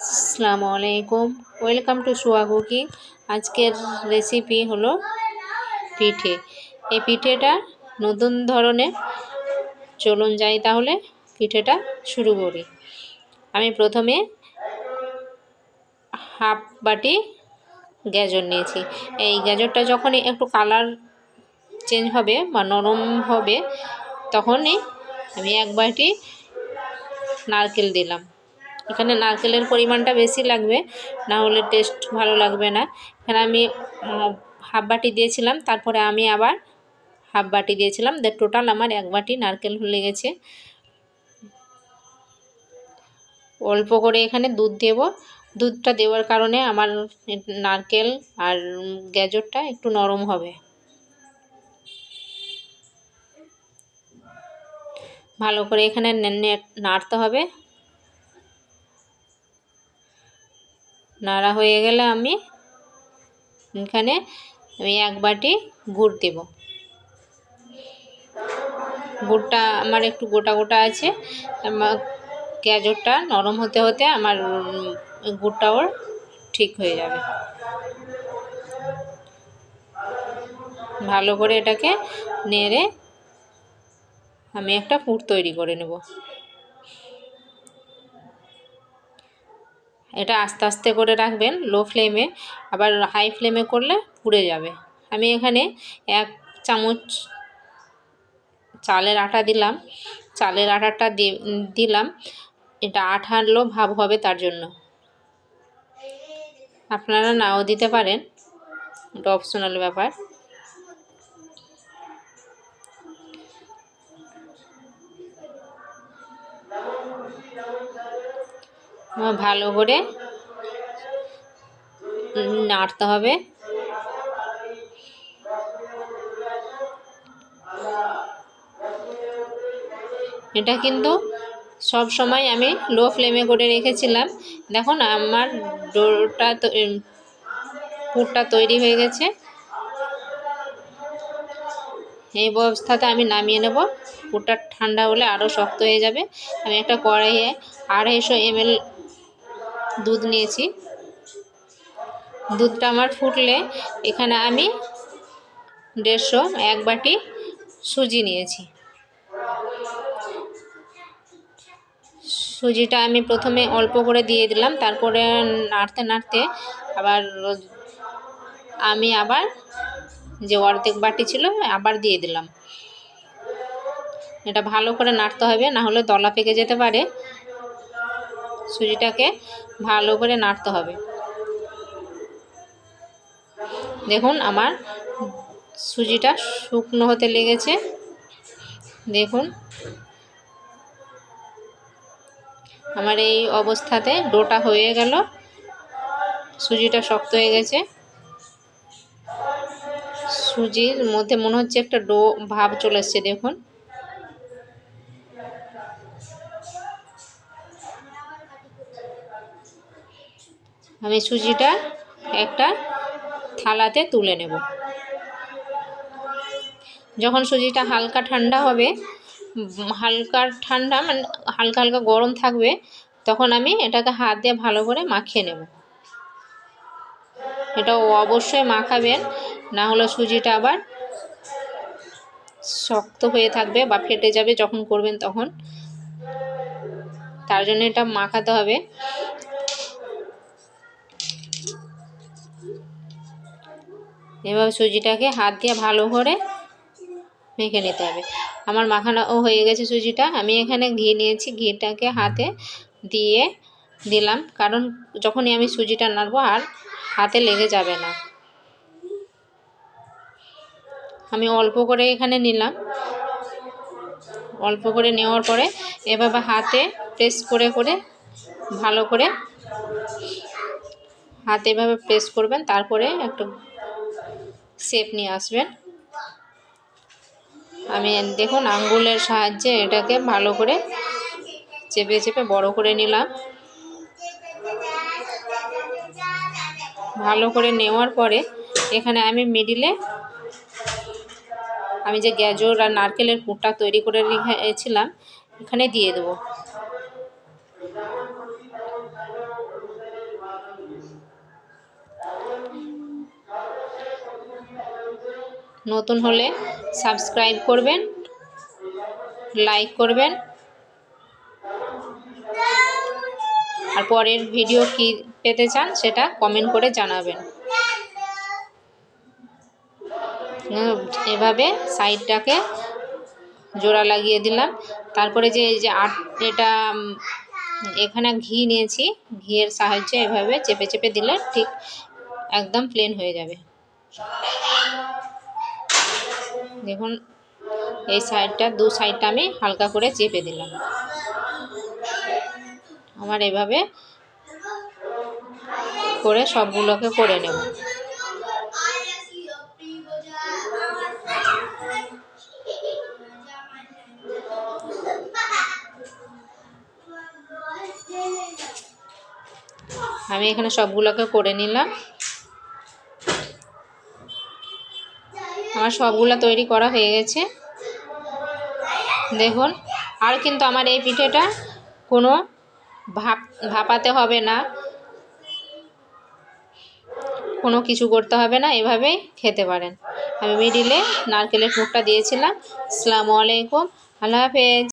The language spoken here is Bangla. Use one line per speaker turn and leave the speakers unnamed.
আসসালামু আলাইকুম। ওয়েলকাম টু সুয়া কুকিং আজকের রেসিপি হলো পিঠে। এই পিঠেটা নতুন ধরনের। চলুন যাই তাহলে পিঠেটা শুরু করি। আমি প্রথমে হাফ বাটি গাজর নিয়েছি। এই গাজরটা যখনই একটু কালার চেঞ্জ হবে বা নরম হবে, তখনই আমি এক বাটি নারকেল দিলাম। এখানে নারকেলের পরিমাণটা বেশি লাগবে, না হলে টেস্ট ভালো লাগবে না। এখানে আমি হাফ বাটি দিয়েছিলাম, তারপরে আমি আবার হাফ বাটি দিয়েছিলাম। দে টোটাল আমার এক বাটি নারকেল লেগেছে। অল্প করে এখানে দুধ দেব। দুধটা দেওয়ার কারণে আমার নারকেল আর গ্যাজরটা একটু নরম হবে। ভালো করে এখানে নাড়তে হবে। নাড়া হয়ে গেলে আমি এখানে আমি এক বাটি গুড় দেব। গুড়টা আমার একটু গোটা গোটা আছে। আমার গাজরটা নরম হতে হতে আমার গুড়টাও ঠিক হয়ে যাবে। ভালো করে এটাকে নেড়ে আমি একটা পুর তৈরি করে নেব। এটা আস্তে আস্তে করে রাখবেন লো ফ্লেমে আবার হাই ফ্লেমে করলে পুড়ে যাবে। আমি এখানে এক চামচ চালের আটা দিলাম। চালের আটাটা দিলাম। এটা আঠালো ভাব হবে তার জন্য। আপনারা নাও দিতে পারেন। এটা অপশনাল ব্যাপার। ভালো করে নাড়তে হবে। এটা কিন্তু সব সময় আমি লো ফ্লেমে করে রেখেছিলাম। দেখুন আমার ডোটা পুরটা তৈরি হয়ে গেছে। এই অবস্থাতে আমি নামিয়ে নেব। পুরটা ঠান্ডা হলে আরও শক্ত হয়ে যাবে। আমি একটা কড়াইয়ে আড়াইশো এমএল দুধ নিয়েছি। দুধটা আমার ফুটলে এখানে আমি দেড়শো, এক বাটি সুজি নিয়েছি। সুজিটা আমি প্রথমে অল্প করে দিয়ে দিলাম, তারপরে নাড়তে নাড়তে আবার আমি আবার যে অর্ধেক বাটি ছিল আবার দিয়ে দিলাম। এটা ভালো করে নাড়তে হবে, না হলে দলা পেকে যেতে পারে। সুজিটাকে ভালো করে নাড়তে হবে। দেখুন আমার সুজিটা শুকনো হতে লেগেছে। দেখুন। আমার এই অবস্থাতে ডোটা হয়ে গেল। সুজিটা শক্ত হয়ে গেছে। সুজির মধ্যে মনে হচ্ছে একটা ডো, ভাব চলে এসছে, দেখুন। আমি সুজিটা একটা থালাতে তুলে নেব। যখন সুজিটা হালকা ঠান্ডা হবে, হালকা ঠান্ডা মানে হালকা হালকা গরম থাকবে, তখন আমি এটাকে হাত দিয়ে ভালো করে মাখিয়ে নেব। এটা অবশ্যই মাখাবেন, না হলে সুজিটা আবার শক্ত হয়ে থাকবে বা ফেটে যাবে যখন করবেন তখন। তার জন্য এটা মাখাতে হবে। এভাবে সুজিটাকে হাত দিয়ে ভালো করে মেখে নিতে হবে। আমার মাখানো হয়ে গেছে সুজিটা। আমি এখানে ঘি নিয়েছি। ঘিটাকে হাতে দিয়ে দিলাম। কারণ যখনই আমি সুজিটা নাড়বো আর হাতে লেগে যাবে না। আমি অল্প করে এখানে নিলাম। অল্প করে নেওয়ার পরে এভাবে হাতে প্রেস করে করে ভালো করে হাতে এভাবে প্রেস করবেন। তারপরে একটু শেপ নিয়ে আসবেন। আমি দেখুন আঙ্গুলের সাহায্যে এটাকে ভালো করে চেপে চেপে বড় করে নিলাম। ভালো করে নেওয়ার পরে এখানে আমি মিডিলে আমি যে গ্যাজর আর নারকেলের পুরটা তৈরি করে রেখেছিলাম, এখানে দিয়ে দেবো। নতুন হলে সাবস্ক্রাইব করবেন, লাইক করবেন। আর পরের ভিডিও কি পেতে চান সেটা কমেন্ট করে জানাবেন। এভাবে সাইডটাকে জোড়া লাগিয়ে দিলাম। তারপরে যে এই যে আট, এটা এখানে ঘি নিয়েছি। ঘিয়ের সাহায্যে এভাবে চেপে চেপে দিলে ঠিক একদম প্লেন হয়ে যাবে। দেখুন, এই সাইডটা, দু সাইডটা আমি হালকা করে চেপে দিলাম। আমার এভাবে করে সবগুলোকে করে নেব। আমি এখানে সবগুলোকে করে নিলাম। আমার সবগুলো তৈরি করা হয়ে গেছে। দেখুন, আর কিন্তু আমার এই পিঠেটা কোনো ভাপ, ভাপাতে হবে না। কোনো কিছু করতে হবে না, এভাবেই খেতে পারেন। আমি মিডিলে নারকেলের ফুটটা দিয়েছিলাম। আসসালামু আলাইকুম, আল্লাহ হাফেজ।